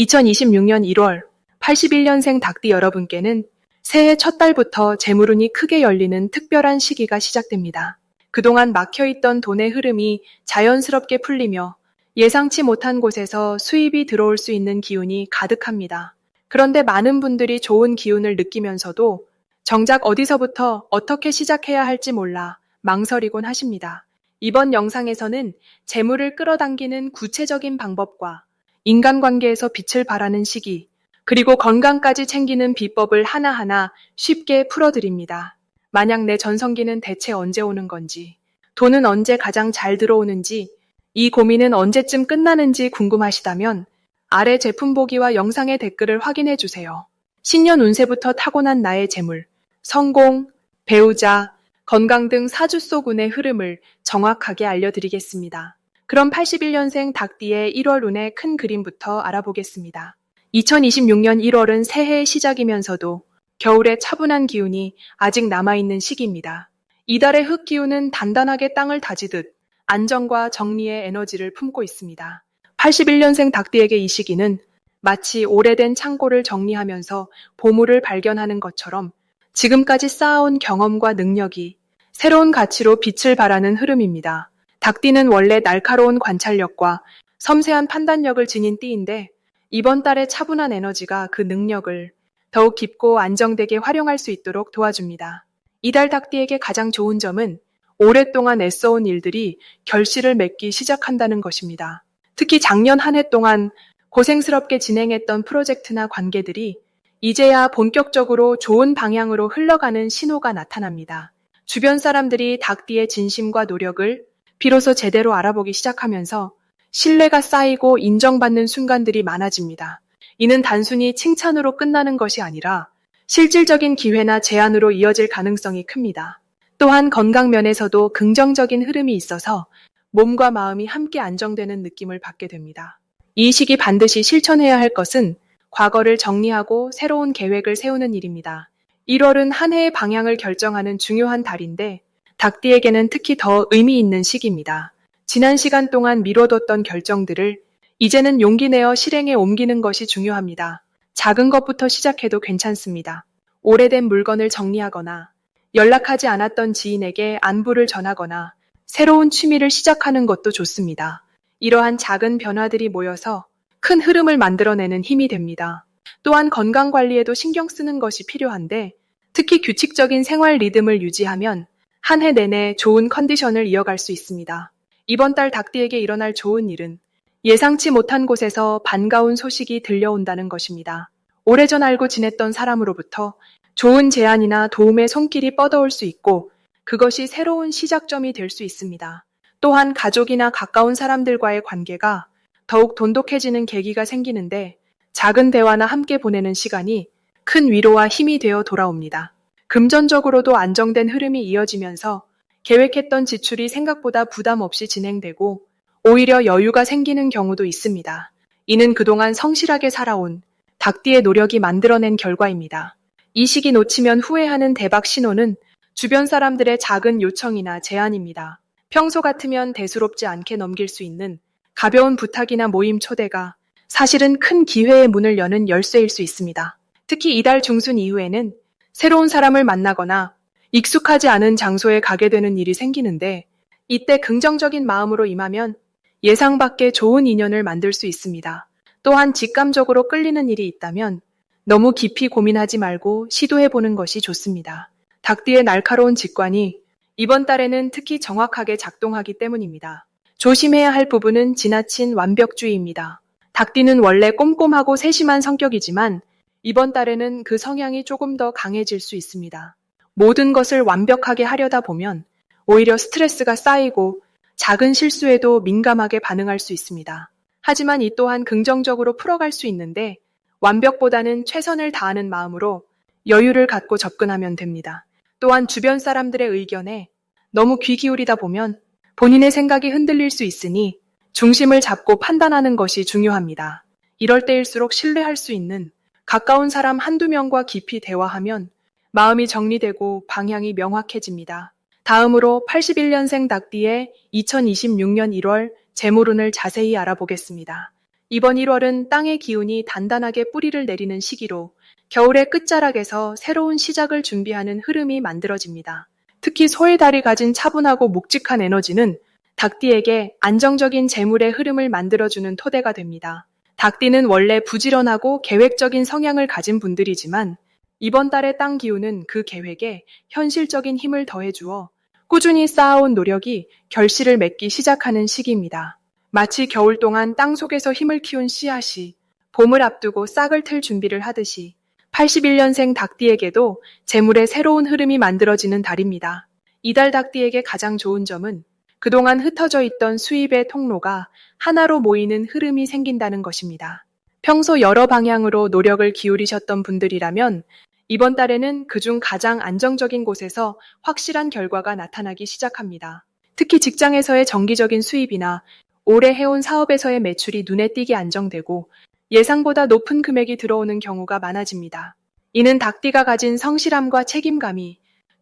2026년 1월 81년생 닭띠 여러분께는 새해 첫 달부터 재물운이 크게 열리는 특별한 시기가 시작됩니다. 그동안 막혀있던 돈의 흐름이 자연스럽게 풀리며 예상치 못한 곳에서 수입이 들어올 수 있는 기운이 가득합니다. 그런데 많은 분들이 좋은 기운을 느끼면서도 정작 어디서부터 어떻게 시작해야 할지 몰라 망설이곤 하십니다. 이번 영상에서는 재물을 끌어당기는 구체적인 방법과 인간관계에서 빛을 발하는 시기, 그리고 건강까지 챙기는 비법을 하나하나 쉽게 풀어드립니다. 만약 내 전성기는 대체 언제 오는 건지, 돈은 언제 가장 잘 들어오는지, 이 고민은 언제쯤 끝나는지 궁금하시다면 아래 제품 보기와 영상의 댓글을 확인해 주세요. 신년 운세부터 타고난 나의 재물, 성공, 배우자, 건강 등 사주 속 운의 흐름을 정확하게 알려드리겠습니다. 그럼 81년생 닭띠의 1월 운의 큰 그림부터 알아보겠습니다. 2026년 1월은 새해의 시작이면서도 겨울의 차분한 기운이 아직 남아있는 시기입니다. 이달의 흙 기운은 단단하게 땅을 다지듯 안정과 정리의 에너지를 품고 있습니다. 81년생 닭띠에게 이 시기는 마치 오래된 창고를 정리하면서 보물을 발견하는 것처럼 지금까지 쌓아온 경험과 능력이 새로운 가치로 빛을 발하는 흐름입니다. 닭띠는 원래 날카로운 관찰력과 섬세한 판단력을 지닌 띠인데 이번 달의 차분한 에너지가 그 능력을 더욱 깊고 안정되게 활용할 수 있도록 도와줍니다. 이달 닭띠에게 가장 좋은 점은 오랫동안 애써온 일들이 결실을 맺기 시작한다는 것입니다. 특히 작년 한 해 동안 고생스럽게 진행했던 프로젝트나 관계들이 이제야 본격적으로 좋은 방향으로 흘러가는 신호가 나타납니다. 주변 사람들이 닭띠의 진심과 노력을 비로소 제대로 알아보기 시작하면서 신뢰가 쌓이고 인정받는 순간들이 많아집니다. 이는 단순히 칭찬으로 끝나는 것이 아니라 실질적인 기회나 제안으로 이어질 가능성이 큽니다. 또한 건강 면에서도 긍정적인 흐름이 있어서 몸과 마음이 함께 안정되는 느낌을 받게 됩니다. 이 시기 반드시 실천해야 할 것은 과거를 정리하고 새로운 계획을 세우는 일입니다. 1월은 한 해의 방향을 결정하는 중요한 달인데 닭띠에게는 특히 더 의미 있는 시기입니다. 지난 시간 동안 미뤄뒀던 결정들을 이제는 용기 내어 실행에 옮기는 것이 중요합니다. 작은 것부터 시작해도 괜찮습니다. 오래된 물건을 정리하거나 연락하지 않았던 지인에게 안부를 전하거나 새로운 취미를 시작하는 것도 좋습니다. 이러한 작은 변화들이 모여서 큰 흐름을 만들어내는 힘이 됩니다. 또한 건강 관리에도 신경 쓰는 것이 필요한데 특히 규칙적인 생활 리듬을 유지하면 한 해 내내 좋은 컨디션을 이어갈 수 있습니다. 이번 달 닭띠에게 일어날 좋은 일은 예상치 못한 곳에서 반가운 소식이 들려온다는 것입니다. 오래전 알고 지냈던 사람으로부터 좋은 제안이나 도움의 손길이 뻗어올 수 있고 그것이 새로운 시작점이 될 수 있습니다. 또한 가족이나 가까운 사람들과의 관계가 더욱 돈독해지는 계기가 생기는데 작은 대화나 함께 보내는 시간이 큰 위로와 힘이 되어 돌아옵니다. 금전적으로도 안정된 흐름이 이어지면서 계획했던 지출이 생각보다 부담 없이 진행되고 오히려 여유가 생기는 경우도 있습니다. 이는 그동안 성실하게 살아온 닭띠의 노력이 만들어낸 결과입니다. 이 시기 놓치면 후회하는 대박 신호는 주변 사람들의 작은 요청이나 제안입니다. 평소 같으면 대수롭지 않게 넘길 수 있는 가벼운 부탁이나 모임 초대가 사실은 큰 기회의 문을 여는 열쇠일 수 있습니다. 특히 이달 중순 이후에는 새로운 사람을 만나거나 익숙하지 않은 장소에 가게 되는 일이 생기는데 이때 긍정적인 마음으로 임하면 예상 밖의 좋은 인연을 만들 수 있습니다. 또한 직감적으로 끌리는 일이 있다면 너무 깊이 고민하지 말고 시도해 보는 것이 좋습니다. 닭띠의 날카로운 직관이 이번 달에는 특히 정확하게 작동하기 때문입니다. 조심해야 할 부분은 지나친 완벽주의입니다. 닭띠는 원래 꼼꼼하고 세심한 성격이지만 이번 달에는 그 성향이 조금 더 강해질 수 있습니다. 모든 것을 완벽하게 하려다 보면 오히려 스트레스가 쌓이고 작은 실수에도 민감하게 반응할 수 있습니다. 하지만 이 또한 긍정적으로 풀어갈 수 있는데 완벽보다는 최선을 다하는 마음으로 여유를 갖고 접근하면 됩니다. 또한 주변 사람들의 의견에 너무 귀 기울이다 보면 본인의 생각이 흔들릴 수 있으니 중심을 잡고 판단하는 것이 중요합니다. 이럴 때일수록 신뢰할 수 있는 가까운 사람 한두 명과 깊이 대화하면 마음이 정리되고 방향이 명확해집니다. 다음으로 81년생 닭띠의 2026년 1월 재물운을 자세히 알아보겠습니다. 이번 1월은 땅의 기운이 단단하게 뿌리를 내리는 시기로 겨울의 끝자락에서 새로운 시작을 준비하는 흐름이 만들어집니다. 특히 소의 달이 가진 차분하고 묵직한 에너지는 닭띠에게 안정적인 재물의 흐름을 만들어주는 토대가 됩니다. 닭띠는 원래 부지런하고 계획적인 성향을 가진 분들이지만 이번 달의 땅 기운은 그 계획에 현실적인 힘을 더해주어 꾸준히 쌓아온 노력이 결실을 맺기 시작하는 시기입니다. 마치 겨울 동안 땅 속에서 힘을 키운 씨앗이 봄을 앞두고 싹을 틀 준비를 하듯이 81년생 닭띠에게도 재물의 새로운 흐름이 만들어지는 달입니다. 이달 닭띠에게 가장 좋은 점은 그동안 흩어져 있던 수입의 통로가 하나로 모이는 흐름이 생긴다는 것입니다. 평소 여러 방향으로 노력을 기울이셨던 분들이라면 이번 달에는 그중 가장 안정적인 곳에서 확실한 결과가 나타나기 시작합니다. 특히 직장에서의 정기적인 수입이나 오래 해온 사업에서의 매출이 눈에 띄게 안정되고 예상보다 높은 금액이 들어오는 경우가 많아집니다. 이는 닭띠가 가진 성실함과 책임감이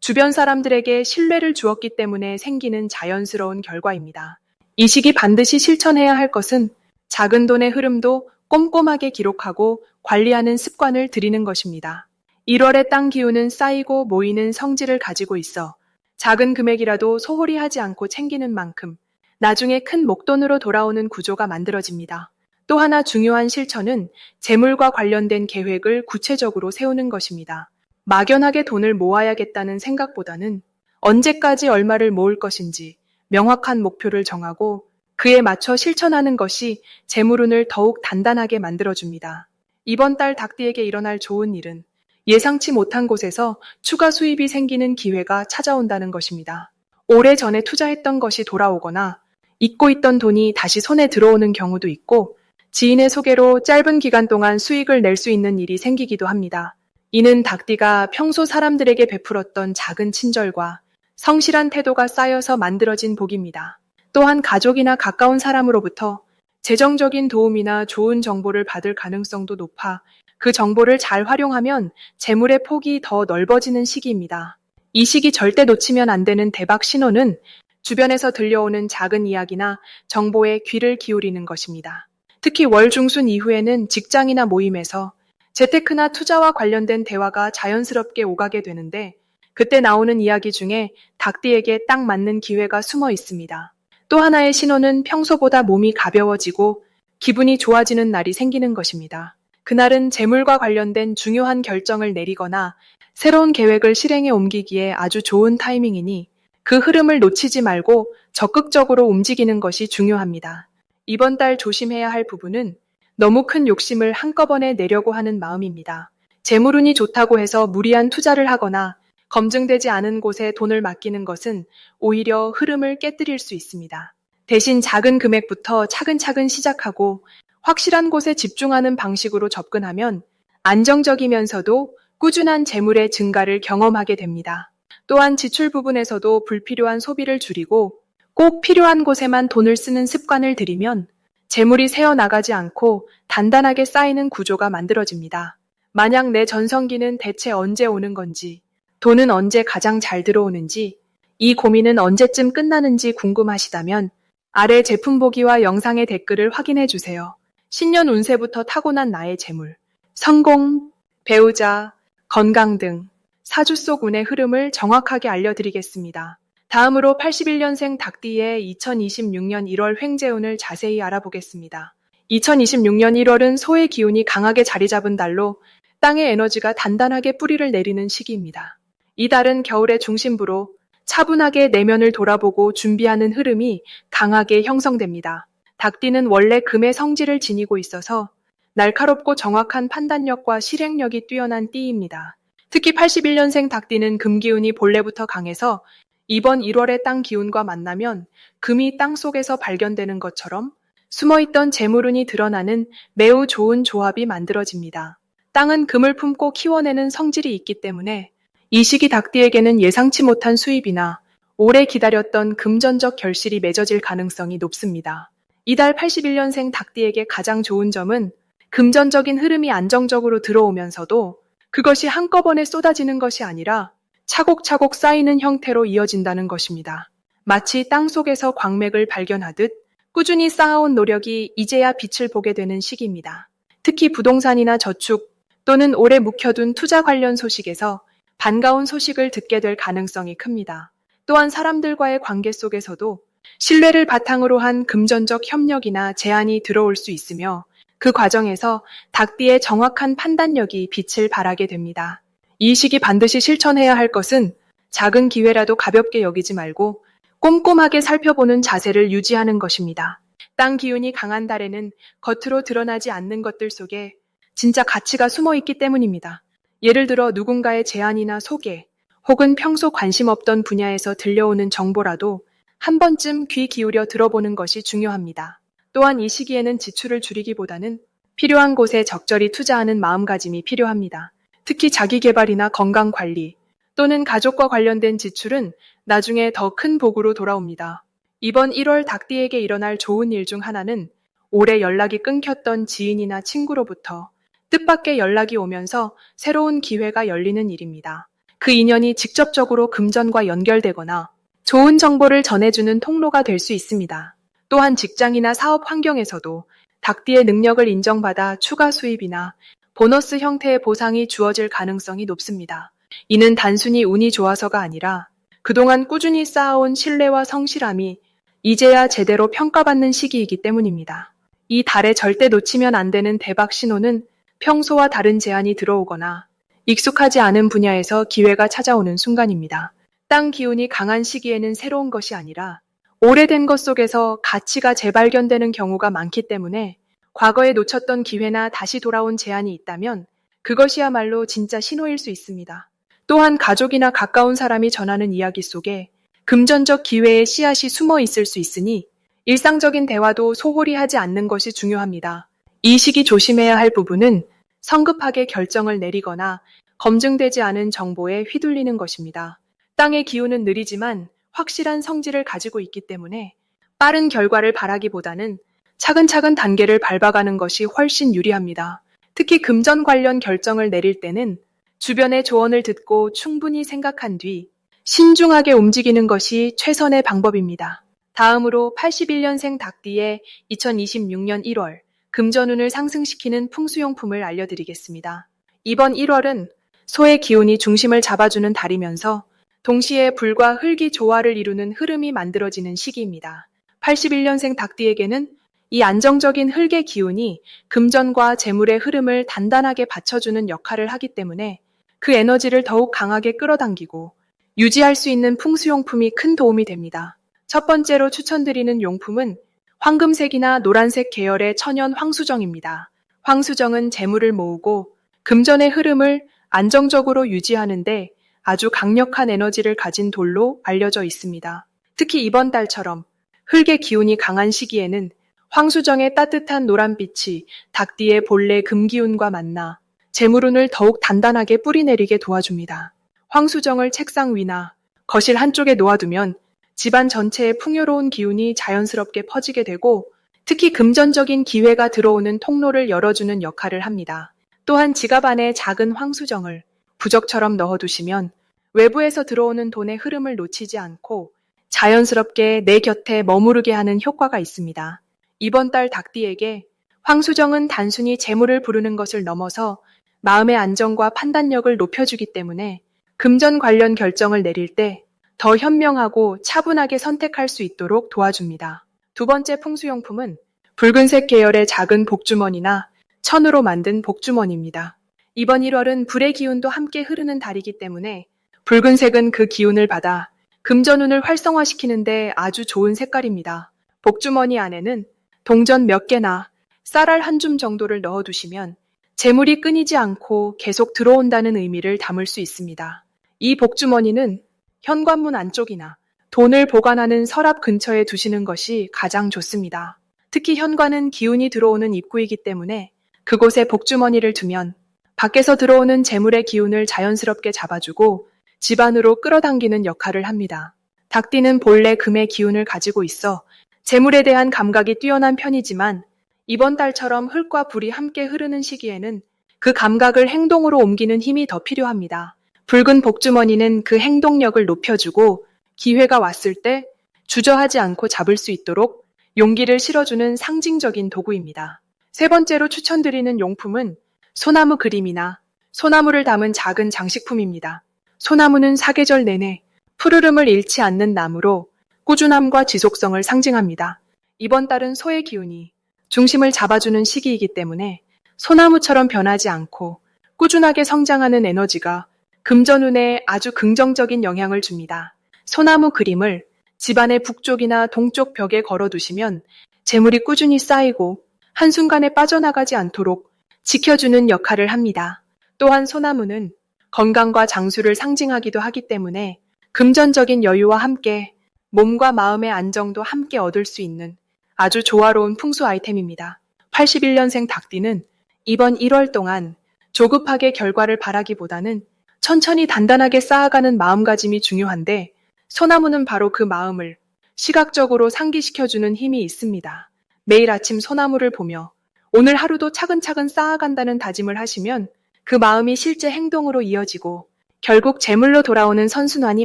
주변 사람들에게 신뢰를 주었기 때문에 생기는 자연스러운 결과입니다. 이 시기 반드시 실천해야 할 것은 작은 돈의 흐름도 꼼꼼하게 기록하고 관리하는 습관을 들이는 것입니다. 1월의 땅 기운은 쌓이고 모이는 성질을 가지고 있어 작은 금액이라도 소홀히 하지 않고 챙기는 만큼 나중에 큰 목돈으로 돌아오는 구조가 만들어집니다. 또 하나 중요한 실천은 재물과 관련된 계획을 구체적으로 세우는 것입니다. 막연하게 돈을 모아야겠다는 생각보다는 언제까지 얼마를 모을 것인지 명확한 목표를 정하고 그에 맞춰 실천하는 것이 재물운을 더욱 단단하게 만들어줍니다. 이번 달 닭띠에게 일어날 좋은 일은 예상치 못한 곳에서 추가 수입이 생기는 기회가 찾아온다는 것입니다. 오래 전에 투자했던 것이 돌아오거나 잊고 있던 돈이 다시 손에 들어오는 경우도 있고 지인의 소개로 짧은 기간 동안 수익을 낼 수 있는 일이 생기기도 합니다. 이는 닭띠가 평소 사람들에게 베풀었던 작은 친절과 성실한 태도가 쌓여서 만들어진 복입니다. 또한 가족이나 가까운 사람으로부터 재정적인 도움이나 좋은 정보를 받을 가능성도 높아 그 정보를 잘 활용하면 재물의 폭이 더 넓어지는 시기입니다. 이 시기 절대 놓치면 안 되는 대박 신호는 주변에서 들려오는 작은 이야기나 정보에 귀를 기울이는 것입니다. 특히 월 중순 이후에는 직장이나 모임에서 재테크나 투자와 관련된 대화가 자연스럽게 오가게 되는데 그때 나오는 이야기 중에 닭띠에게 딱 맞는 기회가 숨어 있습니다. 또 하나의 신호는 평소보다 몸이 가벼워지고 기분이 좋아지는 날이 생기는 것입니다. 그날은 재물과 관련된 중요한 결정을 내리거나 새로운 계획을 실행에 옮기기에 아주 좋은 타이밍이니 그 흐름을 놓치지 말고 적극적으로 움직이는 것이 중요합니다. 이번 달 조심해야 할 부분은 너무 큰 욕심을 한꺼번에 내려고 하는 마음입니다. 재물운이 좋다고 해서 무리한 투자를 하거나 검증되지 않은 곳에 돈을 맡기는 것은 오히려 흐름을 깨뜨릴 수 있습니다. 대신 작은 금액부터 차근차근 시작하고 확실한 곳에 집중하는 방식으로 접근하면 안정적이면서도 꾸준한 재물의 증가를 경험하게 됩니다. 또한 지출 부분에서도 불필요한 소비를 줄이고 꼭 필요한 곳에만 돈을 쓰는 습관을 들이면 재물이 새어나가지 않고 단단하게 쌓이는 구조가 만들어집니다. 만약 내 전성기는 대체 언제 오는 건지, 돈은 언제 가장 잘 들어오는지, 이 고민은 언제쯤 끝나는지 궁금하시다면 아래 제품 보기와 영상의 댓글을 확인해 주세요. 신년 운세부터 타고난 나의 재물, 성공, 배우자, 건강 등 사주 속 운의 흐름을 정확하게 알려드리겠습니다. 다음으로 81년생 닭띠의 2026년 1월 횡재운을 자세히 알아보겠습니다. 2026년 1월은 소의 기운이 강하게 자리 잡은 달로 땅의 에너지가 단단하게 뿌리를 내리는 시기입니다. 이 달은 겨울의 중심부로 차분하게 내면을 돌아보고 준비하는 흐름이 강하게 형성됩니다. 닭띠는 원래 금의 성질을 지니고 있어서 날카롭고 정확한 판단력과 실행력이 뛰어난 띠입니다. 특히 81년생 닭띠는 금기운이 본래부터 강해서 이번 1월의 땅 기운과 만나면 금이 땅 속에서 발견되는 것처럼 숨어있던 재물운이 드러나는 매우 좋은 조합이 만들어집니다. 땅은 금을 품고 키워내는 성질이 있기 때문에 이 시기 닭띠에게는 예상치 못한 수입이나 오래 기다렸던 금전적 결실이 맺어질 가능성이 높습니다. 이달 81년생 닭띠에게 가장 좋은 점은 금전적인 흐름이 안정적으로 들어오면서도 그것이 한꺼번에 쏟아지는 것이 아니라 차곡차곡 쌓이는 형태로 이어진다는 것입니다. 마치 땅 속에서 광맥을 발견하듯 꾸준히 쌓아온 노력이 이제야 빛을 보게 되는 시기입니다. 특히 부동산이나 저축 또는 오래 묵혀둔 투자 관련 소식에서 반가운 소식을 듣게 될 가능성이 큽니다. 또한 사람들과의 관계 속에서도 신뢰를 바탕으로 한 금전적 협력이나 제안이 들어올 수 있으며 그 과정에서 닭띠의 정확한 판단력이 빛을 발하게 됩니다. 이 시기 반드시 실천해야 할 것은 작은 기회라도 가볍게 여기지 말고 꼼꼼하게 살펴보는 자세를 유지하는 것입니다. 땅 기운이 강한 달에는 겉으로 드러나지 않는 것들 속에 진짜 가치가 숨어 있기 때문입니다. 예를 들어 누군가의 제안이나 소개, 혹은 평소 관심 없던 분야에서 들려오는 정보라도 한 번쯤 귀 기울여 들어보는 것이 중요합니다. 또한 이 시기에는 지출을 줄이기보다는 필요한 곳에 적절히 투자하는 마음가짐이 필요합니다. 특히 자기 개발이나 건강 관리 또는 가족과 관련된 지출은 나중에 더 큰 복으로 돌아옵니다. 이번 1월 닭띠에게 일어날 좋은 일 중 하나는 올해 연락이 끊겼던 지인이나 친구로부터 뜻밖의 연락이 오면서 새로운 기회가 열리는 일입니다. 그 인연이 직접적으로 금전과 연결되거나 좋은 정보를 전해주는 통로가 될 수 있습니다. 또한 직장이나 사업 환경에서도 닭띠의 능력을 인정받아 추가 수입이나 보너스 형태의 보상이 주어질 가능성이 높습니다. 이는 단순히 운이 좋아서가 아니라 그동안 꾸준히 쌓아온 신뢰와 성실함이 이제야 제대로 평가받는 시기이기 때문입니다. 이 달에 절대 놓치면 안 되는 대박 신호는 평소와 다른 제안이 들어오거나 익숙하지 않은 분야에서 기회가 찾아오는 순간입니다. 땅 기운이 강한 시기에는 새로운 것이 아니라 오래된 것 속에서 가치가 재발견되는 경우가 많기 때문에 과거에 놓쳤던 기회나 다시 돌아온 제안이 있다면 그것이야말로 진짜 신호일 수 있습니다. 또한 가족이나 가까운 사람이 전하는 이야기 속에 금전적 기회의 씨앗이 숨어 있을 수 있으니 일상적인 대화도 소홀히 하지 않는 것이 중요합니다. 이 시기 조심해야 할 부분은 성급하게 결정을 내리거나 검증되지 않은 정보에 휘둘리는 것입니다. 땅의 기운은 느리지만 확실한 성질을 가지고 있기 때문에 빠른 결과를 바라기보다는 차근차근 단계를 밟아가는 것이 훨씬 유리합니다. 특히 금전 관련 결정을 내릴 때는 주변의 조언을 듣고 충분히 생각한 뒤 신중하게 움직이는 것이 최선의 방법입니다. 다음으로 81년생 닭띠의 2026년 1월 금전운을 상승시키는 풍수용품을 알려드리겠습니다. 이번 1월은 소의 기운이 중심을 잡아주는 달이면서 동시에 불과 흙이 조화를 이루는 흐름이 만들어지는 시기입니다. 81년생 닭띠에게는 이 안정적인 흙의 기운이 금전과 재물의 흐름을 단단하게 받쳐주는 역할을 하기 때문에 그 에너지를 더욱 강하게 끌어당기고 유지할 수 있는 풍수용품이 큰 도움이 됩니다. 첫 번째로 추천드리는 용품은 황금색이나 노란색 계열의 천연 황수정입니다. 황수정은 재물을 모으고 금전의 흐름을 안정적으로 유지하는데 아주 강력한 에너지를 가진 돌로 알려져 있습니다. 특히 이번 달처럼 흙의 기운이 강한 시기에는 황수정의 따뜻한 노란빛이 닭띠의 본래 금기운과 만나 재물운을 더욱 단단하게 뿌리내리게 도와줍니다. 황수정을 책상 위나 거실 한쪽에 놓아두면 집안 전체에 풍요로운 기운이 자연스럽게 퍼지게 되고 특히 금전적인 기회가 들어오는 통로를 열어주는 역할을 합니다. 또한 지갑 안에 작은 황수정을 부적처럼 넣어두시면 외부에서 들어오는 돈의 흐름을 놓치지 않고 자연스럽게 내 곁에 머무르게 하는 효과가 있습니다. 이번 달 닭띠에게 황수정은 단순히 재물을 부르는 것을 넘어서 마음의 안정과 판단력을 높여주기 때문에 금전 관련 결정을 내릴 때 더 현명하고 차분하게 선택할 수 있도록 도와줍니다. 두 번째 풍수용품은 붉은색 계열의 작은 복주머니나 천으로 만든 복주머니입니다. 이번 1월은 불의 기운도 함께 흐르는 달이기 때문에 붉은색은 그 기운을 받아 금전운을 활성화시키는데 아주 좋은 색깔입니다. 복주머니 안에는 동전 몇 개나 쌀알 한 줌 정도를 넣어 두시면 재물이 끊이지 않고 계속 들어온다는 의미를 담을 수 있습니다. 이 복주머니는 현관문 안쪽이나 돈을 보관하는 서랍 근처에 두시는 것이 가장 좋습니다. 특히 현관은 기운이 들어오는 입구이기 때문에 그곳에 복주머니를 두면 밖에서 들어오는 재물의 기운을 자연스럽게 잡아주고 집안으로 끌어당기는 역할을 합니다. 닭띠는 본래 금의 기운을 가지고 있어 재물에 대한 감각이 뛰어난 편이지만 이번 달처럼 흙과 불이 함께 흐르는 시기에는 그 감각을 행동으로 옮기는 힘이 더 필요합니다. 붉은 복주머니는 그 행동력을 높여주고 기회가 왔을 때 주저하지 않고 잡을 수 있도록 용기를 실어주는 상징적인 도구입니다. 세 번째로 추천드리는 용품은 소나무 그림이나 소나무를 담은 작은 장식품입니다. 소나무는 사계절 내내 푸르름을 잃지 않는 나무로 꾸준함과 지속성을 상징합니다. 이번 달은 소의 기운이 중심을 잡아주는 시기이기 때문에 소나무처럼 변하지 않고 꾸준하게 성장하는 에너지가 금전운에 아주 긍정적인 영향을 줍니다. 소나무 그림을 집안의 북쪽이나 동쪽 벽에 걸어두시면 재물이 꾸준히 쌓이고 한순간에 빠져나가지 않도록 지켜주는 역할을 합니다. 또한 소나무는 건강과 장수를 상징하기도 하기 때문에 금전적인 여유와 함께 몸과 마음의 안정도 함께 얻을 수 있는 아주 조화로운 풍수 아이템입니다. 81년생 닭띠는 이번 1월 동안 조급하게 결과를 바라기보다는 천천히 단단하게 쌓아가는 마음가짐이 중요한데 소나무는 바로 그 마음을 시각적으로 상기시켜주는 힘이 있습니다. 매일 아침 소나무를 보며 오늘 하루도 차근차근 쌓아간다는 다짐을 하시면 그 마음이 실제 행동으로 이어지고 결국 재물로 돌아오는 선순환이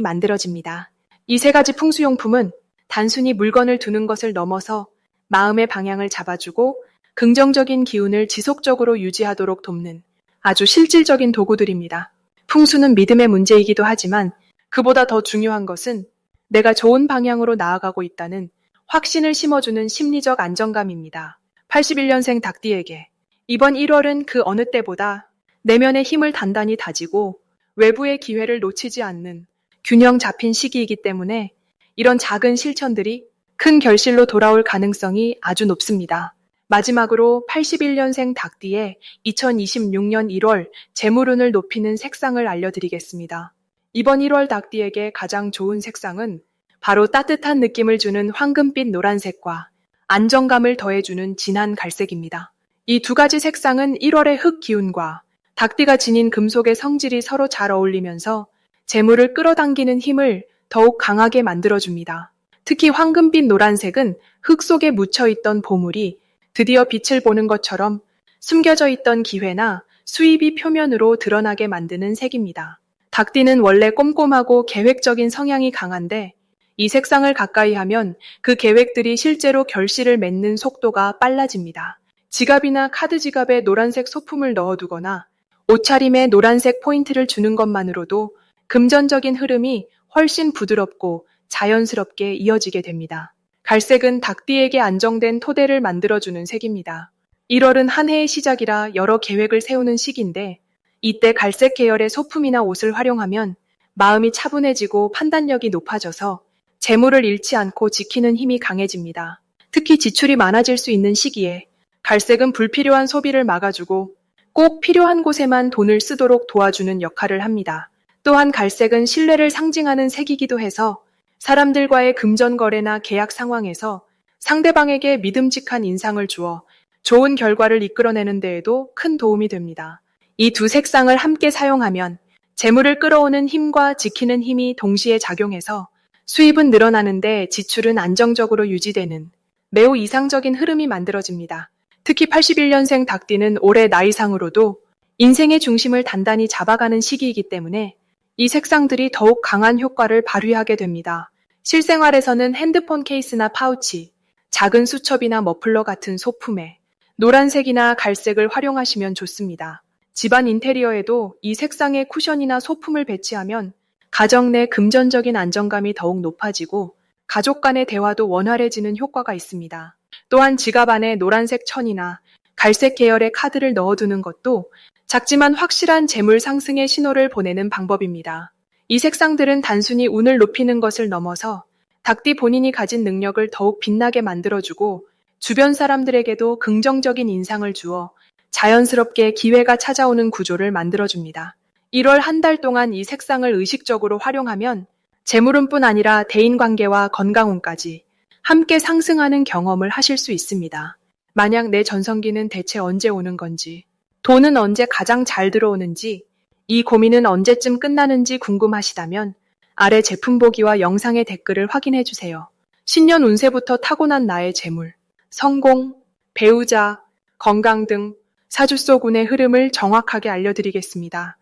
만들어집니다. 이 세 가지 풍수용품은 단순히 물건을 두는 것을 넘어서 마음의 방향을 잡아주고 긍정적인 기운을 지속적으로 유지하도록 돕는 아주 실질적인 도구들입니다. 풍수는 믿음의 문제이기도 하지만 그보다 더 중요한 것은 내가 좋은 방향으로 나아가고 있다는 확신을 심어주는 심리적 안정감입니다. 81년생 닭띠에게 이번 1월은 그 어느 때보다 내면의 힘을 단단히 다지고 외부의 기회를 놓치지 않는 균형 잡힌 시기이기 때문에 이런 작은 실천들이 큰 결실로 돌아올 가능성이 아주 높습니다. 마지막으로 81년생 닭띠의 2026년 1월 재물운을 높이는 색상을 알려드리겠습니다. 이번 1월 닭띠에게 가장 좋은 색상은 바로 따뜻한 느낌을 주는 황금빛 노란색과 안정감을 더해주는 진한 갈색입니다. 이 두 가지 색상은 1월의 흙 기운과 닭띠가 지닌 금속의 성질이 서로 잘 어울리면서 재물을 끌어당기는 힘을 더욱 강하게 만들어줍니다. 특히 황금빛 노란색은 흙 속에 묻혀있던 보물이 드디어 빛을 보는 것처럼 숨겨져 있던 기회나 수입이 표면으로 드러나게 만드는 색입니다. 닭띠는 원래 꼼꼼하고 계획적인 성향이 강한데 이 색상을 가까이 하면 그 계획들이 실제로 결실을 맺는 속도가 빨라집니다. 지갑이나 카드 지갑에 노란색 소품을 넣어두거나 옷차림에 노란색 포인트를 주는 것만으로도 금전적인 흐름이 훨씬 부드럽고 자연스럽게 이어지게 됩니다. 갈색은 닭띠에게 안정된 토대를 만들어주는 색입니다. 1월은 한 해의 시작이라 여러 계획을 세우는 시기인데 이때 갈색 계열의 소품이나 옷을 활용하면 마음이 차분해지고 판단력이 높아져서 재물을 잃지 않고 지키는 힘이 강해집니다. 특히 지출이 많아질 수 있는 시기에 갈색은 불필요한 소비를 막아주고 꼭 필요한 곳에만 돈을 쓰도록 도와주는 역할을 합니다. 또한 갈색은 신뢰를 상징하는 색이기도 해서 사람들과의 금전 거래나 계약 상황에서 상대방에게 믿음직한 인상을 주어 좋은 결과를 이끌어내는 데에도 큰 도움이 됩니다. 이 두 색상을 함께 사용하면 재물을 끌어오는 힘과 지키는 힘이 동시에 작용해서 수입은 늘어나는데 지출은 안정적으로 유지되는 매우 이상적인 흐름이 만들어집니다. 특히 81년생 닭띠는 올해 나이상으로도 인생의 중심을 단단히 잡아가는 시기이기 때문에 이 색상들이 더욱 강한 효과를 발휘하게 됩니다. 실생활에서는 핸드폰 케이스나 파우치, 작은 수첩이나 머플러 같은 소품에 노란색이나 갈색을 활용하시면 좋습니다. 집안 인테리어에도 이 색상의 쿠션이나 소품을 배치하면 가정 내 금전적인 안정감이 더욱 높아지고 가족 간의 대화도 원활해지는 효과가 있습니다. 또한 지갑 안에 노란색 천이나 갈색 계열의 카드를 넣어두는 것도 작지만 확실한 재물 상승의 신호를 보내는 방법입니다. 이 색상들은 단순히 운을 높이는 것을 넘어서 닭띠 본인이 가진 능력을 더욱 빛나게 만들어주고 주변 사람들에게도 긍정적인 인상을 주어 자연스럽게 기회가 찾아오는 구조를 만들어줍니다. 1월 한 달 동안 이 색상을 의식적으로 활용하면 재물운뿐 아니라 대인관계와 건강운까지 함께 상승하는 경험을 하실 수 있습니다. 만약 내 전성기는 대체 언제 오는 건지, 돈은 언제 가장 잘 들어오는지, 이 고민은 언제쯤 끝나는지 궁금하시다면 아래 제품 보기와 영상의 댓글을 확인해 주세요. 신년 운세부터 타고난 나의 재물, 성공, 배우자, 건강 등 사주 속 운의 흐름을 정확하게 알려드리겠습니다.